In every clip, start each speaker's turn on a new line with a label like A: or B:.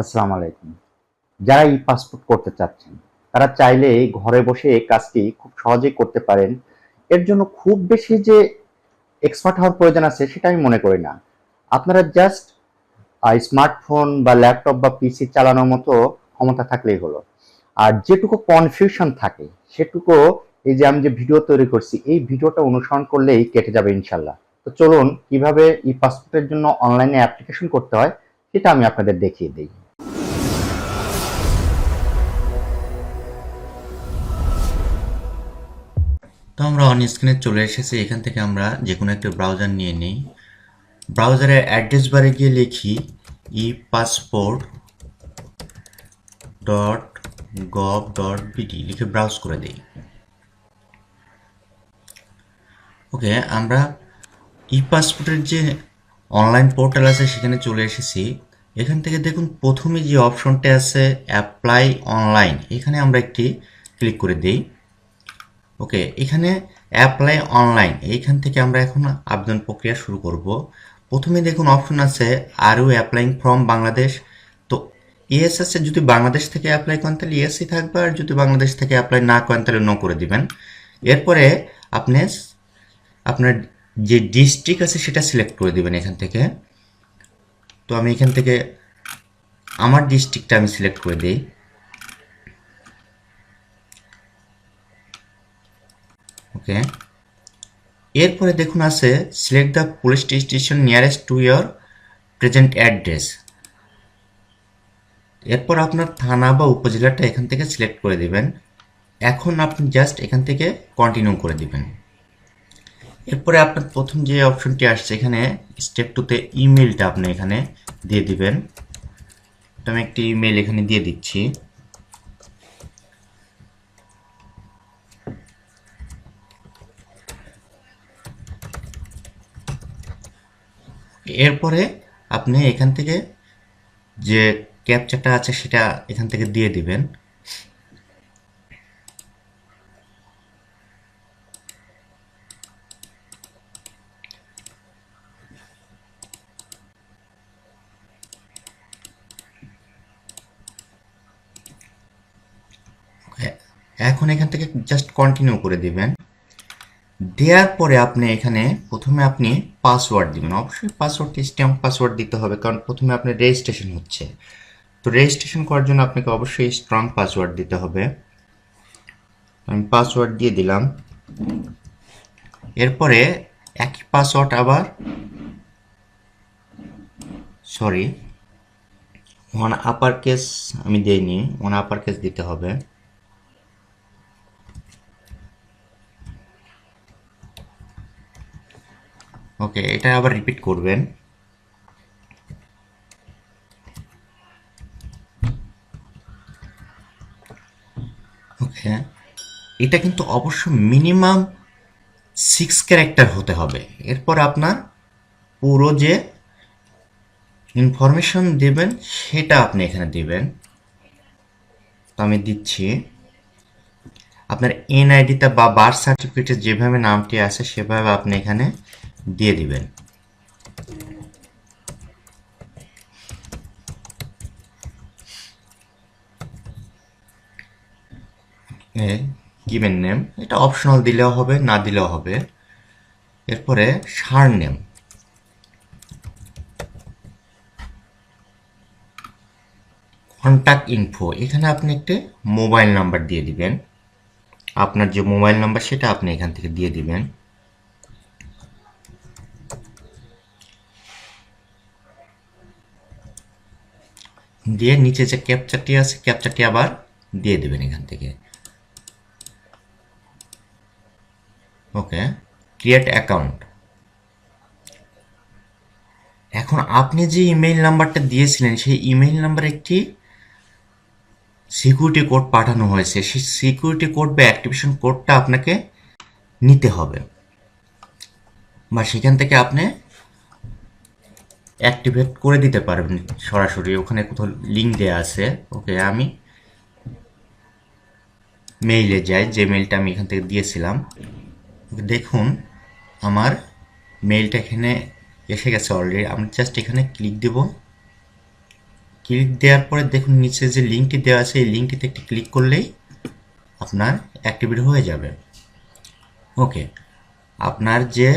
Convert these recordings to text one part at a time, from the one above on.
A: আসসালামু আলাইকুম। যারা ই পাসপোর্ট করতে চাচ্ছেন, তারা চাইলে ঘরে বসে এই কাজটি খুব সহজেই করতে পারেন। এর জন্য খুব বেশি যে এক্সপার্ট হওয়ার প্রয়োজন আছে, সেটা আমি মনে করি না। আপনারা জাস্ট স্মার্টফোন বা ল্যাপটপ বা পিসি চালানোর মতো ক্ষমতা থাকলেই হলো। আর যেটুকু কনফিউশন থাকে, সেটুকু এই যে আমি যে ভিডিও তৈরি করছি, এই ভিডিওটা অনুসরণ করলেই কেটে যাবে ইনশাল্লাহ তো চলুন, কীভাবে ই পাসপোর্টের জন্য অনলাইনে অ্যাপ্লিকেশন করতে হয়, সেটা আমি আপনাদের দেখিয়ে দিই।
B: তো আমরা অন স্ক্রিনে চলে এসেছি। এখান থেকে আমরা যে কোনো একটা ব্রাউজার নিয়ে নিই। ব্রাউজারের অ্যাড্রেস বারে গিয়ে লিখি e passport dot gov dot BD লিখে ব্রাউজ করে দিই। ওকে আমরা ই পাসপোর্টের যে অনলাইন পোর্টাল আছে, সেখানে চলে এসেছি। এখান থেকে দেখুন, প্রথমে যে অপশনটা আছে অ্যাপ্লাই অনলাইন এখানে আমরা একটি ক্লিক করে দিই। ওকে এখানে অ্যাপ্লাই অনলাইন এইখান থেকে আমরা এখন আবেদন প্রক্রিয়া শুরু করব। প্রথমে দেখুন অপশন আছে are you applying from Bangladesh তো ইএস আছে যদি বাংলাদেশ থেকে অ্যাপ্লাই করেন, তাহলে ইএসই থাকবে, আর যদি বাংলাদেশ থেকে অ্যাপ্লাই না করেন, তাহলে নো করে দিবেন। এরপরে আপনি আপনার যে ডিস্ট্রিক্ট আছে, সেটা সিলেক্ট করে দিবেন এখান থেকে। তো আমি এখান থেকে আমার ডিস্ট্রিক্টটা আমি সিলেক্ট করে দিই। ওকে? এরপরে দেখুন আছে select the police station nearest to your present address এরপর আপনার থানা বা উপজেলাটা এখান থেকে সিলেক্ট করে দিবেন। এখন আপনি জাস্ট এখান থেকে কন্টিনিউ করে দিবেন। এরপরে আপনার প্রথম যে অপশনটি আসছে এখানে স্টেপ টুতে ইমেলটা আপনি এখানে দিয়ে দিবেন। আমি একটি ইমেল এখানে দিয়ে দিচ্ছি। এরপরে আপনি এখান থেকে যে ক্যাপচারটা আছে সেটা এখান থেকে দিয়ে দিবেন। এখন এখান থেকে জাস্ট কন্টিনিউ করে দিবেন। দেওয়ার পরে আপনি এখানে প্রথমে আপনি পাসওয়ার্ড দিবেন। অবশ্যই পাসওয়ার্ডটি স্ট্যাম্প পাসওয়ার্ড দিতে হবে, কারণ প্রথমে আপনার রেজিস্ট্রেশন হচ্ছে। তো রেজিস্ট্রেশন করার জন্য আপনাকে অবশ্যই স্ট্রং পাসওয়ার্ড দিতে হবে। আমি পাসওয়ার্ড দিয়ে দিলাম। এরপরে একই পাসওয়ার্ড আবার সরি ওয়ান আপার কেস আমি দিইনি ওয়ান আপার কেস দিতে হবে। ওকে এটা আবার রিপিট করবেন। ওকে এটা কিন্তু অবশ্য মিনিমাম সিক্স ক্যারেক্টার হতে হবে। এরপর আপনার পুরো যে ইনফরমেশন দেবেন, সেটা আপনি এখানে দেবেন। তো আমি দিচ্ছি। আপনার এনআইডিতে বা বার্থ সার্টিফিকেটে যেভাবে নামটি আছে, সেভাবে আপনি এখানে দিয়ে দিবেন। গিভেন নেম এটা অপশনাল দিলেও হবে, না দিলেও হবে। এরপরে সার নেম কন্ট্যাক্ট ইনফো এখানে আপনি একটি মোবাইল নাম্বার দিয়ে দিবেন। আপনার যে মোবাইল নাম্বার সেটা আপনি এখান থেকে দিয়ে দিবেন। দিয়ে নিচে যে ক্যাপচারটি আছে, ক্যাপচারটি আবার দিয়ে দেবেন এখান থেকে। ওকে ক্রিয়েট অ্যাকাউন্ট এখন আপনি যে ইমেইল নাম্বারটা দিয়েছিলেন, সেই ইমেইল নাম্বারে একটি সিকিউরিটি কোড পাঠানো হয়েছে। সেই সিকিউরিটি কোড বা অ্যাক্টিভেশন কোডটা আপনাকে নিতে হবে। বা সেখান থেকে আপনি অ্যাক্টিভেট করে দিতে পারবেন সরাসরি। ওখানে কোথাও লিঙ্ক দেওয়া আছে। ওকে, আমি মেইলে যাই, যে মেইলটা আমি এখান থেকে দিয়েছিলাম। দেখুন, আমার মেইলটা এখানে এসে গেছে অলরেডি আমি জাস্ট এখানে ক্লিক দেব। ক্লিক দেওয়ার পরে দেখুন, নিচে যে লিঙ্কটি দেওয়া আছে, এই লিঙ্কটিতে একটি ক্লিক করলেই আপনার অ্যাক্টিভেট হয়ে যাবে। ওকে, আপনার যে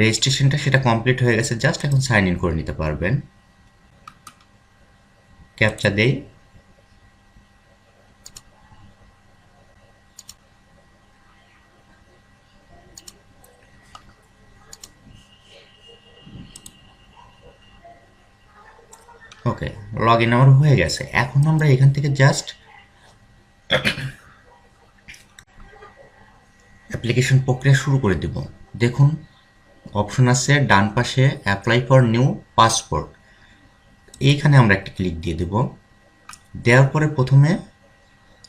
B: রেজিস্ট্রেশনটা সেটা কমপ্লিট হয়ে গেছে, জাস্ট এখন সাইন ইন করে নিতে পারবেন। ক্যাপচা দেই। ওকে লগ ইন আমার হয়ে গেছে। এখন আমরা এখান থেকে জাস্ট অ্যাপ্লিকেশন প্রক্রিয়া শুরু করে দেব। দেখুন অপশন আছে, ডান পাশে অ্যাপ্লাই ফর নিউ পাসপোর্ট এইখানে আমরা একটা ক্লিক দিয়ে দেব। দেওয়ার পরে প্রথমে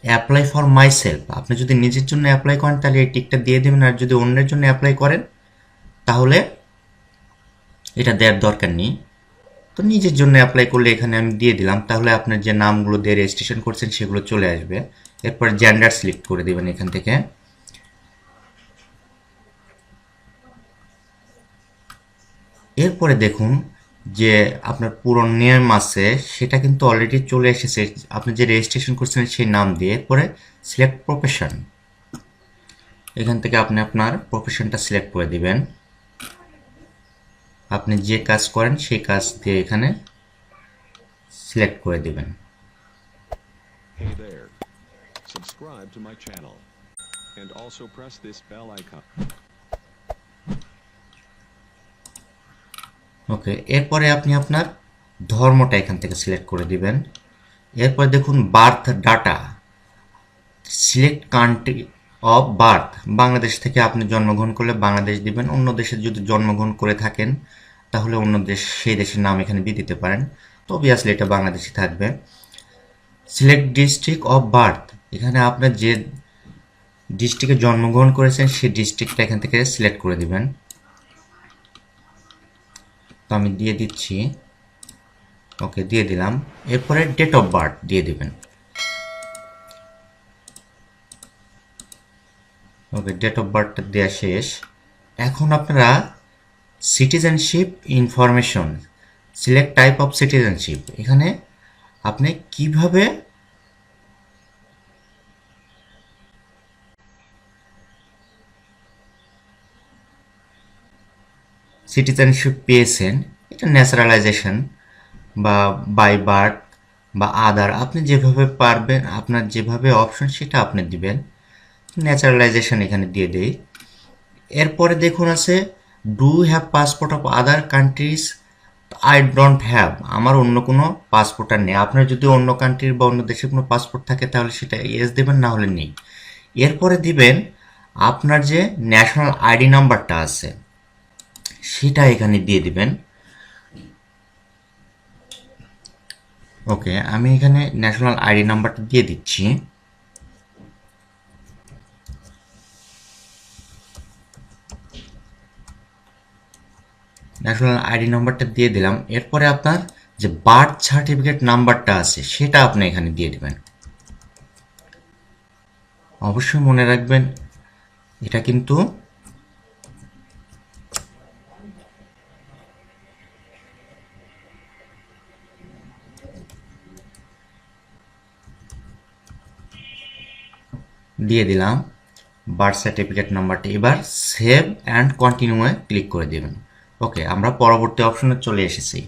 B: অ্যাপ্লাই ফর মাই সেলফ আপনি যদি নিজের জন্য অ্যাপ্লাই করেন, তাহলে এই টিকটা দিয়ে দেবেন। আর যদি অন্যের জন্য অ্যাপ্লাই করেন, তাহলে এটা দেওয়ার দরকার নেই। তো নিজের জন্য অ্যাপ্লাই করলে এখানে আমি দিয়ে দিলাম। তাহলে আপনার যে নামগুলো দিয়ে রেজিস্ট্রেশন করছেন, সেগুলো চলে আসবে। এরপর জেন্ডার সিলেক্ট করে দেবেন এখান থেকে। এরপরে দেখুন যে আপনার পুরো নেম আছে, সেটা কিন্তু অলরেডি চলে এসেছে। আপনি যে রেজিস্ট্রেশন করছেন সেই নাম দিয়ে এরপরে সিলেক্ট প্রফেশন এখান থেকে আপনি আপনার প্রফেশনটা সিলেক্ট করে দিবেন। আপনি যে কাজ করেন সেই কাজ দিয়ে এখানে সিলেক্ট করে দিবেন. ওকে এরপরে আপনি আপনার ধর্মটা এখান থেকে সিলেক্ট করে দিবেন। এরপরে দেখুন birth data select country of birth Bangladesh থেকে আপনি জন্মগ্রহণ করলে বাংলাদেশ দিবেন। অন্য দেশে যদি জন্মগ্রহণ করে থাকেন, তাহলে অন্য দেশ, সেই দেশের নাম এখানে দিয়ে দিতে পারেন। তো অবভিয়াসলি এটা বাংলাদেশি থাকবে। সিলেক্ট ডিস্ট্রিক্ট অফ বার্থ এখানে আপনার যে ডিস্ট্রিক্টে জন্মগ্রহণ করেছেন, সেই ডিস্ট্রিক্টটা এখান থেকে সিলেক্ট করে দিবেন। আমি দিয়ে দিচ্ছি। ওকে, দিয়ে দিলাম। এরপরে ডেট অফ বার্থ দিয়ে দিবেন। ওকে ডেট অফ বার্থটা দেওয়া শেষ। এখন আপনারা citizenship information select type of citizenship এখানে আপনি কীভাবে সিটিজেনশিপ পেয়েছেন, এটা ন্যাচারালাইজেশন বা বাই বার্থ বা আদার আপনি যেভাবে পারবেন, আপনার যেভাবে অপশন সেটা আপনি দিবেন। ন্যাচারালাইজেশন এখানে দিয়ে দেই। এরপরে দেখুন আছে do have passport of other countries I don't have আমার অন্য কোনো পাসপোর্ট আর নেই। আপনার যদি অন্য কান্ট্রির বা অন্য দেশের কোনো পাসপোর্ট থাকে, তাহলে সেটা ইয়েস দেবেন না হলে নেই। এরপরে দিবেন, আপনার যে ন্যাশনাল আইডি নাম্বারটা আছে সেটা এখানে দিয়ে দিবেন। ওকে, আমি এখানে ন্যাশনাল আইডি নাম্বারটা দিয়ে দিচ্ছি। ন্যাশনাল আইডি নাম্বারটা দিয়ে দিলাম। এরপরে আপনার যে বার্থ সার্টিফিকেট নাম্বারটা আছে, সেটা আপনি এখানে দিয়ে দেবেন। অবশ্যই মনে রাখবেন, এটা কিন্তু দিয়ে দিলাম বার্থ সার্টিফিকেট নাম্বারটি এবার সেভ অ্যান্ড কন্টিনিউয়ে ক্লিক করে দেবেন। ওকে আমরা পরবর্তী অপশনে চলে এসেছি।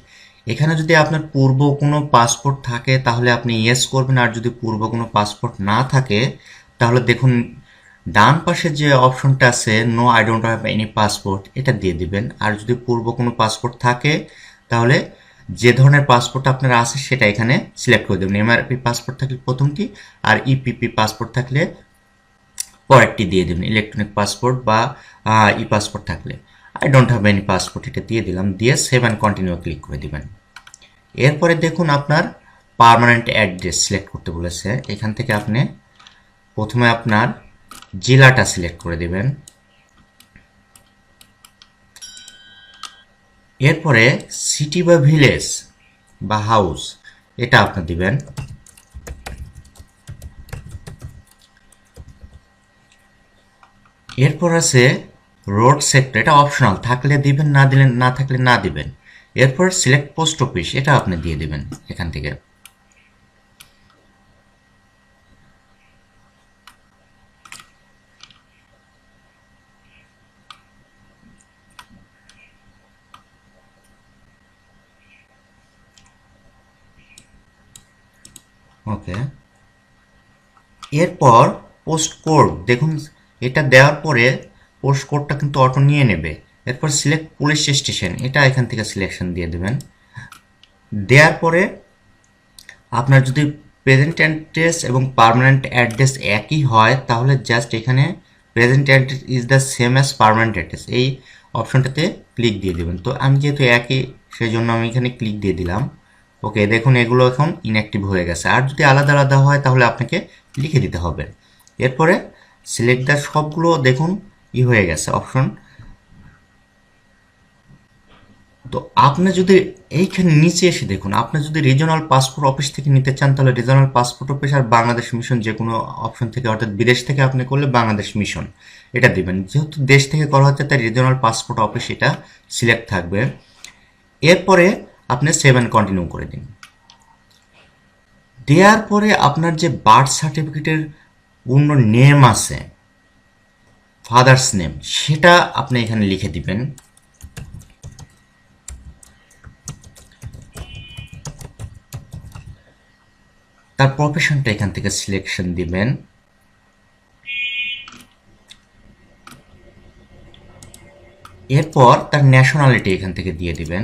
B: এখানে যদি আপনার পূর্ব কোনো পাসপোর্ট থাকে, তাহলে আপনি ইয়েস করবেন। আর যদি পূর্ব কোনো পাসপোর্ট না থাকে, তাহলে দেখুন ডান পাশে যে অপশনটা আছে no I don't have any passport এটা দিয়ে দিবেন। আর যদি পূর্ব কোনো পাসপোর্ট থাকে, তাহলে যে ধরনের পাসপোর্ট আপনার আছে, সেটা এখানে সিলেক্ট করে দেবেন। এমআরপি পাসপোর্ট থাকলে প্রথমটি আর ইপিপি পাসপোর্ট থাকলে পরেরটি দিয়ে দেবেন ইলেকট্রনিক পাসপোর্ট বা ই পাসপোর্ট থাকলে। I don't have any passport এটা দিয়ে দিলাম, দিয়ে সেভ অ্যান্ড কন্টিনিউ ক্লিক করে দিবেন। এরপরে দেখুন আপনার পার্মানেন্ট অ্যাড্রেস সিলেক্ট করতে বলেছে। এখান থেকে আপনি প্রথমে আপনার জেলাটা সিলেক্ট করে দেবেন। এরপরে সিটি বা ভিলেজ বা হাউস এটা আপনি দিবেন। এরপর আছে রোড সেক্টর এটা অপশনাল থাকলে দিবেন, না দিলেন, না থাকলে না দিবেন। এরপর সিলেক্ট পোস্ট অফিস এটা আপনি দিয়ে দিবেন এখান থেকে। ওকে এরপর পোস্ট কোড দেখুন এটা দেওয়ার পরে পোস্ট কোডটা কিন্তু অটো নিয়ে নেবে। এরপর সিলেক্ট পুলিশ স্টেশন এটা এখান থেকে সিলেকশন দিয়ে দেবেন। দেওয়ার পরে আপনার যদি প্রেজেন্ট অ্যাড্রেস এবং পার্মানেন্ট অ্যাড্রেস একই হয়, তাহলে জাস্ট এখানে present address is the same as permanent address এই অপশনটাতে ক্লিক দিয়ে দেবেন। তো আমি যেহেতু একই সেই জন্য আমি এখানে ক্লিক দিয়ে দিলাম। ওকে দেখুন, এগুলো এখন ইনঅ্যাক্টিভ হয়ে গেছে। আর যদি আলাদা আলাদা হয়, তাহলে আপনাকে লিখে দিতে হবে। এরপরে সিলেক্ট দ্য সবগুলো দেখুন, ই হয়ে গেছে অপশন তো আপনি যদি এইখানে নিচে এসে দেখুন, আপনি যদি রিজনাল পাসপোর্ট অফিস থেকে নিতে চান, তাহলে রিজনাল পাসপোর্ট অফিস আর বাংলাদেশ মিশন যে কোনো অপশন থেকে, অর্থাৎ বিদেশ থেকে আপনি করলে বাংলাদেশ মিশন এটা দিবেন। যেহেতু দেশ থেকে করা হচ্ছে, তাই রিজনাল পাসপোর্ট অফিস এটা সিলেক্ট থাকবে। এরপরে আপনি সেভেন কন্টিনিউ করে দিন। দেওয়ার পরে আপনার যে বার্থ সার্টিফিকেটের পূর্ণ নেম আছে। ফাদার্স নেম সেটা আপনি এখানে লিখে দিবেন। তার প্রফেশনটা এখান থেকে সিলেকশন দিবেন। এরপর তার ন্যাশনালিটি এখান থেকে দিয়ে দিবেন।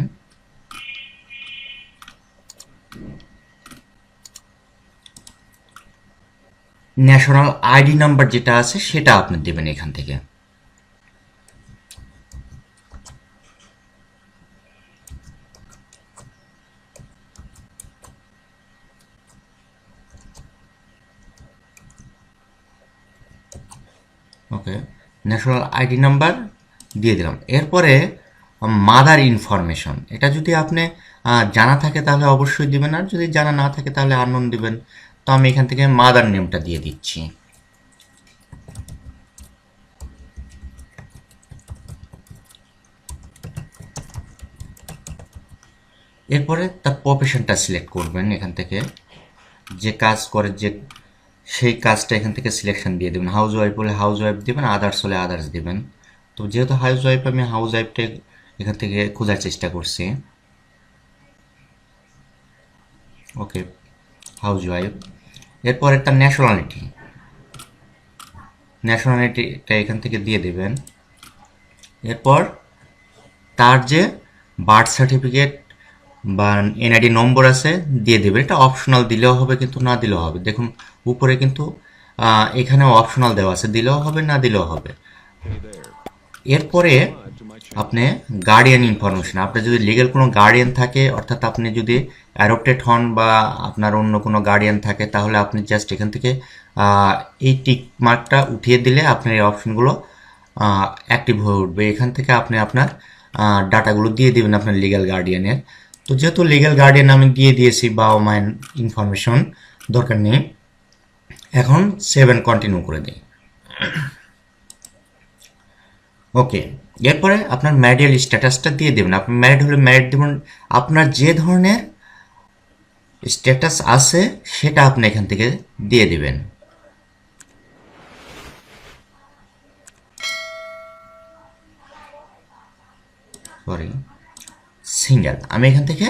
B: ন্যাশনাল আইডি নাম্বার যেটা আছে, সেটা আপনি দেবেন এখান থেকে। ওকে ন্যাশনাল আইডি নাম্বার দিয়ে দিলাম। এরপরে মাদার ইনফরমেশন এটা যদি আপনি জানা থাকে তাহলে অবশ্যই দিবেন, আর যদি জানা না থাকে তাহলে আননোন দিবেন। তো আমি এখান থেকে মাদার নেমটা দিয়ে দিচ্ছি। এরপরে তার প্রফেশনটা সিলেক্ট করবেন এখান থেকে। যে কাজ করে, যে সেই কাজটা এখান থেকে সিলেকশন দিয়ে দেবেন। হাউস ওয়াইফ হলে হাউস ওয়াইফ দেবেন আদার্স হলে আদার্স দেবেন। তো যেহেতু হাউস ওয়াইফ আমি হাউস ওয়াইফটা এখান থেকে খোঁজার চেষ্টা করছি। ওকে হাউস ওয়াইফ এরপরে তার ন্যাশনালিটি ন্যাশনালিটিটা এখান থেকে দিয়ে দেবেন। এরপর তার যে বার্থ সার্টিফিকেট বা এনআইডি নম্বর আছে দিয়ে দেবে এটা অপশনাল দিলেও হবে কিন্তু না দিলেও হবে। দেখুন উপরে কিন্তু আহ, এখানেও অপশনাল দেওয়া আছে। দিলেও হবে না দিলেও হবে। এরপরে. আপনি গার্ডিয়ান ইনফরমেশন আপনার যদি লিগেল কোনো গার্ডিয়ান থাকে অর্থাৎ আপনি যদি অ্যাডপ্টেড হন বা আপনার অন্য কোনো গার্ডিয়ান থাকে, তাহলে আপনি জাস্ট এখান থেকে এই টিক মার্কটা উঠিয়ে দিলে আপনার এই অপশনগুলো অ্যাক্টিভ হয়ে উঠবে। এখান থেকে আপনি আপনার ডাটাগুলো দিয়ে দেবেন আপনার লিগ্যাল গার্ডিয়ানের তো যেহেতু লিগ্যাল গার্ডিয়ান আমি দিয়ে দিয়েছি বাবা মায়ের ইনফরমেশন দরকার নেই, এখন সেভেন কন্টিনিউ করে দিই। ওকে এরপরে আপনার ম্যারিয়াল স্ট্যাটাসটা দিয়ে দেবেন। আপনি ম্যারিড হলে ম্যারিড দেবেন আপনার যে ধরনের স্ট্যাটাস আছে, সেটা আপনি এখান থেকে দিয়ে দিবেন। সরি সিঙ্গেল আমি এখান থেকে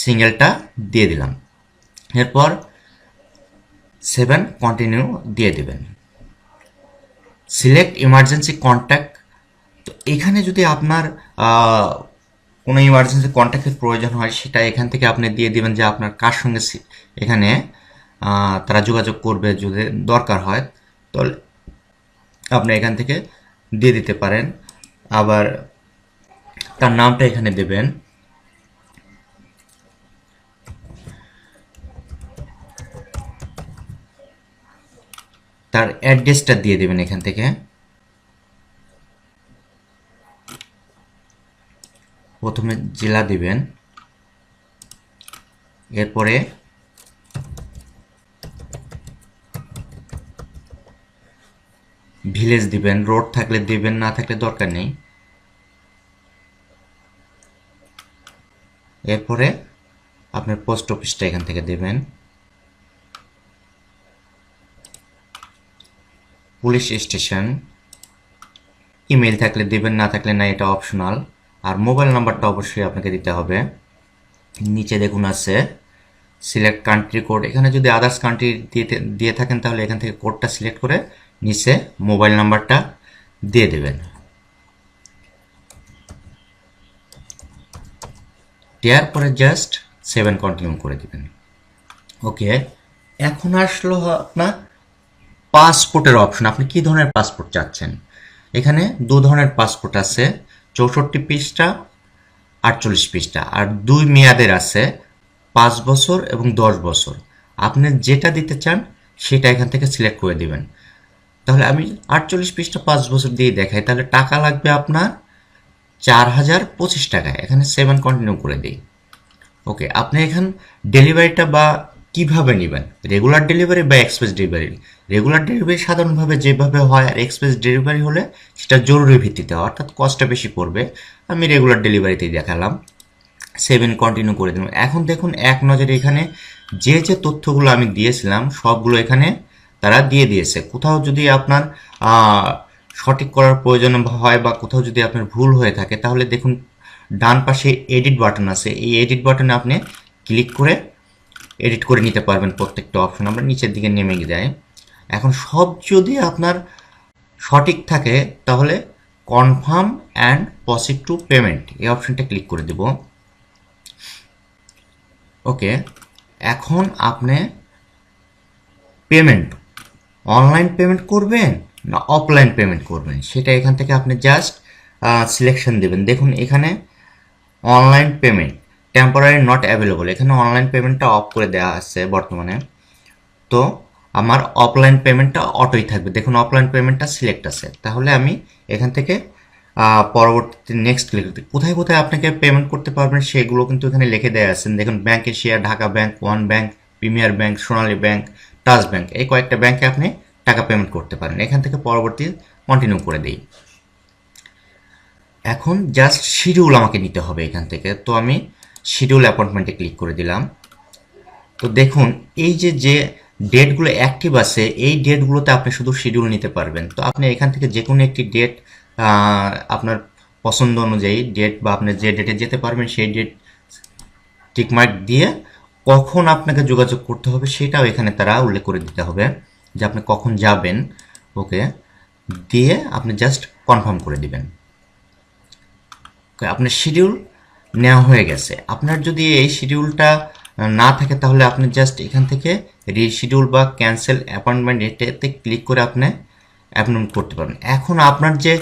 B: সিঙ্গেলটা দিয়ে দিলাম। এরপর সেভেন কন্টিনিউ দিয়ে দেবেন। সিলেক্ট ইমার্জেন্সি কন্ট্যাক্ট তো এখানে যদি আপনার কোনো ইমার্জেন্সি কন্ট্যাক্টের প্রয়োজন হয়, সেটা এখান থেকে আপনি দিয়ে দিবেন যে আপনার কার সঙ্গে এখানে তারা যোগাযোগ করবে যদি দরকার হয়, তাহলে আপনি এখান থেকে দিয়ে দিতে পারেন। আবার তার নামটা এখানে দেবেন। তার অ্যাড্রেসটা দিয়ে দেবেন এখান থেকে। প্রথমে জেলা দিবেন। এরপরে ভিলেজ দিবেন। রোড থাকলে দিবেন, না থাকলে দরকার নেই। এরপরে আপনার পোস্ট অফিসটা এখান থেকে দেবেন। Police station. ইমেল থাকলে দেবেন, না থাকলে না এটা অপশনাল। আর মোবাইল নাম্বারটা অবশ্যই আপনাকে দিতে হবে। নিচে দেখুন আছে সিলেক্ট কান্ট্রি কোড এখানে যদি আদার্স কান্ট্রি দিয়ে দিয়ে থাকেন তাহলে এখান থেকে কোডটা সিলেক্ট করে নিচে মোবাইল নাম্বারটা দিয়ে দেবেন। দেওয়ার পরে জাস্ট সেভেন কন্টিনিউ করে দেবেন। ওকে এখন আসলো আপনার পাসপোর্টের অপশন আপনি কি ধরনের পাসপোর্ট চাচ্ছেন? এখানে দু ধরনের পাসপোর্ট আছে। চৌষট্টি পৃষ্ঠা, আটচল্লিশ পৃষ্ঠা। আর দুই মেয়াদের আছে, পাঁচ বছর এবং দশ বছর। আপনি যেটা দিতে চান, সেটা এখান থেকে সিলেক্ট করে দিবেন। তাহলে আমি আটচল্লিশ পৃষ্ঠা পাঁচ বছর দিয়ে দেখাই, তাহলে টাকা লাগবে আপনার চার হাজার পঁচিশ টাকায়। এখানে সেভেন কন্টিনিউ করে দিই। ওকে আপনি এখান ডেলিভারিটা বা কীভাবে নেবেন? রেগুলার ডেলিভারি বা এক্সপ্রেস ডেলিভারি রেগুলার ডেলিভারি সাধারণভাবে যেভাবে হয় আর এক্সপ্রেস ডেলিভারি হলে সেটা জরুরি ভিত্তিতে অর্থাৎ কস্টটা বেশি পড়বে। আমি রেগুলার ডেলিভারিতেই দেখালাম। সেভেন কন্টিনিউ করে দিলাম। এখন দেখুন, এক নজরে এখানে যে যে তথ্যগুলো আমি দিয়েছিলাম, সবগুলো এখানে তারা দিয়ে দিয়েছে। কোথাও যদি আপনার সঠিক করার প্রয়োজন হয় বা কোথাও যদি আপনার ভুল হয়ে থাকে, তাহলে দেখুন, ডান পাশে এডিট বাটন আছে। এই এডিট বাটনে আপনি ক্লিক করে এডিট করে নিতে পারবেন প্রত্যেকটা অপশন আমরা নিচের দিকে নেমে যায় এখন সব যদি আপনার সঠিক থাকে, তাহলে confirm and proceed to payment এই অপশনটা ক্লিক করে দেব। ওকে এখন আপনি পেমেন্ট অনলাইন পেমেন্ট করবেন না অফলাইন পেমেন্ট করবেন? সেটা এখান থেকে আপনি জাস্ট সিলেকশন দেবেন। দেখুন, এখানে online payment temporary not available এখানে অনলাইন পেমেন্টটা অফ করে দেওয়া আছে বর্তমানে। তো আমার অফলাইন পেমেন্টটা অটোই থাকবে। দেখুন অফলাইন পেমেন্টটা সিলেক্ট আছে। তাহলে আমি এখান থেকে পরবর্তীতে নেক্সট ক্লিক করতে কোথায় কোথায় আপনাকে পেমেন্ট করতে পারবেন সেগুলো কিন্তু এখানে লিখে দেওয়া আছে। দেখুন bank Asia Dhaka bank one bank premier bank Sonali bank touch bank এই কয়েকটা ব্যাংকে আপনি টাকা পেমেন্ট করতে পারেন। এখান থেকে পরবর্তী কন্টিনিউ করে দিই। এখন জাস্ট শিডিউল আমাকে নিতে হবে এখান থেকে। তো আমি শিডিউল অ্যাপয়েন্টমেন্টে ক্লিক করে দিলাম। তো দেখুন, এই যে যে ডেটগুলো অ্যাক্টিভ আছে, এই ডেটগুলোতে আপনি শুধু শিডিউল নিতে পারবেন। তো আপনি এখান থেকে যে কোনো একটি ডেট আপনার পছন্দ অনুযায়ী ডেট বা আপনি যে ডেটে যেতে পারবেন, সেই ডেট টিকমার্ক দিয়ে কখন আপনাকে যোগাযোগ করতে হবে, সেটাও এখানে তারা উল্লেখ করে দিতে হবে যে আপনি কখন যাবেন। ওকে দিয়ে আপনি জাস্ট কনফার্ম করে দিবেন। আপনার শিডিউল নেওয়া হয়ে গেছে। আপনার যদি এই শিডিউলটা না থাকে তাহলে আপনি জাস্ট এখান থেকে রিশিডিউল বা ক্যান্সেল অ্যাপয়েন্টমেন্ট এটাতে ক্লিক করে আপনি অ্যাপয়েন্টমেন্ট করতে পারবেন। এখন আপনার যে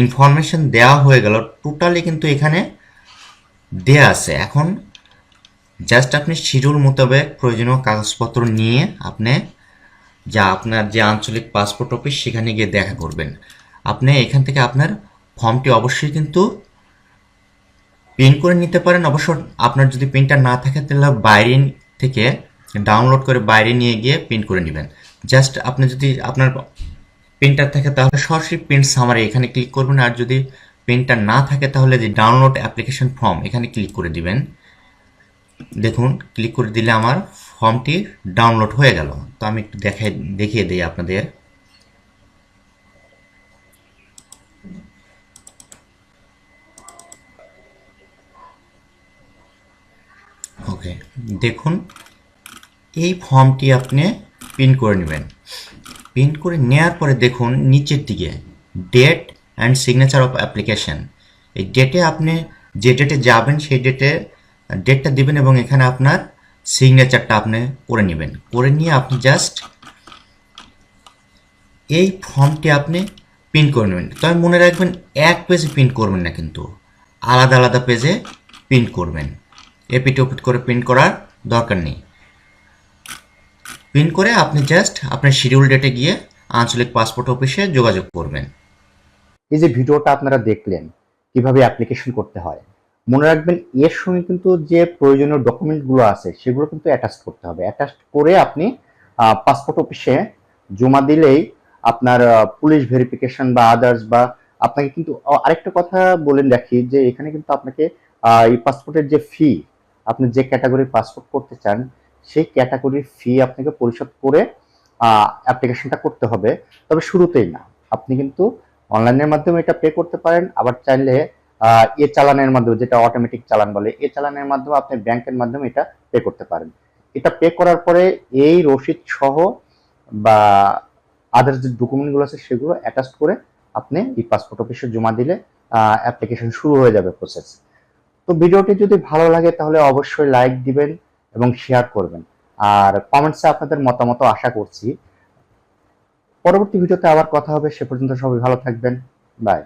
B: ইনফরমেশন দেওয়া হয়ে গেল টোটালি কিন্তু এখানে দেয়া আছে। এখন জাস্ট আপনি শিডিউল মোতাবেক প্রয়োজনীয় কাগজপত্র নিয়ে আপনি যা আপনার যে আঞ্চলিক পাসপোর্ট অফিস সেখানে গিয়ে দেখা করবেন। আপনি এখান থেকে আপনার ফর্মটি অবশ্যই কিন্তু প্রিন্ট করে নিতে পারেন। অবশ্য আপনার যদি প্রিন্টার না থাকে, তাহলে বাইরে থেকে ডাউনলোড করে বাইরে নিয়ে গিয়ে প্রিন্ট করে নেবেন। জাস্ট আপনি যদি আপনার প্রিন্টার থাকে, তাহলে সরাসরি প্রিন্ট সামারি এখানে ক্লিক করবেন। আর যদি প্রিন্টার না থাকে, তাহলে যে ডাউনলোড অ্যাপ্লিকেশন ফর্ম এখানে ক্লিক করে দিবেন। দেখুন ক্লিক করে দিলে আমার ফর্মটি ডাউনলোড হয়ে গেল। তো আমি একটু দেখাই, দেখিয়ে দিই আপনাদের। ওকে দেখুন, এই ফর্মটি আপনি প্রিন্ট করে নেবেন। প্রিন্ট করে নেওয়ার পরে দেখুন, নিচের দিকে date and signature of application এই ডেটে আপনি যে ডেটে যাবেন, সেই ডেটে ডেটটা দিবেন এবং এখানে আপনার সিগনেচারটা আপনি করে নেবেন। করে নিয়ে আপনি জাস্ট এই ফর্মটি আপনি প্রিন্ট করে নেবেন। তবে মনে রাখবেন, এক পেজে প্রিন্ট করবেন না কিন্তু। আলাদা আলাদা পেজে প্রিন্ট করবেন। এপিট ওপিট করে প্রিন্ট করার দরকার নেই। প্রিন্ট করে আপনি জাস্ট আপনার শিডিউল ডেটে গিয়ে আঞ্চলিক পাসপোর্ট অফিসে যোগাযোগ করবেন।
A: এই যে ভিডিওটা আপনারা দেখলেন, কীভাবে অ্যাপ্লিকেশন করতে হয়, মনে রাখবেন এর সঙ্গে কিন্তু যে প্রয়োজনীয় ডকুমেন্টগুলো আছে, সেগুলো কিন্তু অ্যাটাচ করতে হবে। অ্যাটাচ করে আপনি পাসপোর্ট অফিসে জমা দিলেই আপনার পুলিশ ভেরিফিকেশন বা আদার্স বা আপনাকে কিন্তু আরেকটা কথা বলেন রাখি যে এখানে কিন্তু আপনাকে এই পাসপোর্টের যে ফি আপনি যে ক্যাটাগরির পাসপোর্ট করতে চান, সেই ক্যাটাগরির ফি আপনাকে পরিশোধ করে অ্যাপ্লিকেশনটা করতে হবে। তবে শুরুতেই না। আপনি কিন্তু অনলাইনের মাধ্যমে এটা পে করতে পারেন, আবার চাইলে এ চালানের মাধ্যমে, যেটা অটোমেটিক চালান বলে এ চালানের মাধ্যমে আপনি ব্যাংকের মাধ্যমে এটা পে করতে পারেন। এটা পে করার পরে এই রসিদ সহ বা আদার্স যে ডকুমেন্টগুলো আছে, সেগুলো অ্যাটাচ করে আপনি এই পাসপোর্ট অফিসে জমা দিলে অ্যাপ্লিকেশন শুরু হয়ে যাবে প্রসেস তো ভিডিওটি যদি ভালো লাগে তাহলে অবশ্যই লাইক দিবেন এবং শেয়ার করবেন। আর কমেন্টসে আপনাদের মতামত আশা করছি। পরবর্তী ভিডিওতে আবার কথা হবে। সে পর্যন্ত সবাই ভালো থাকবেন। বাই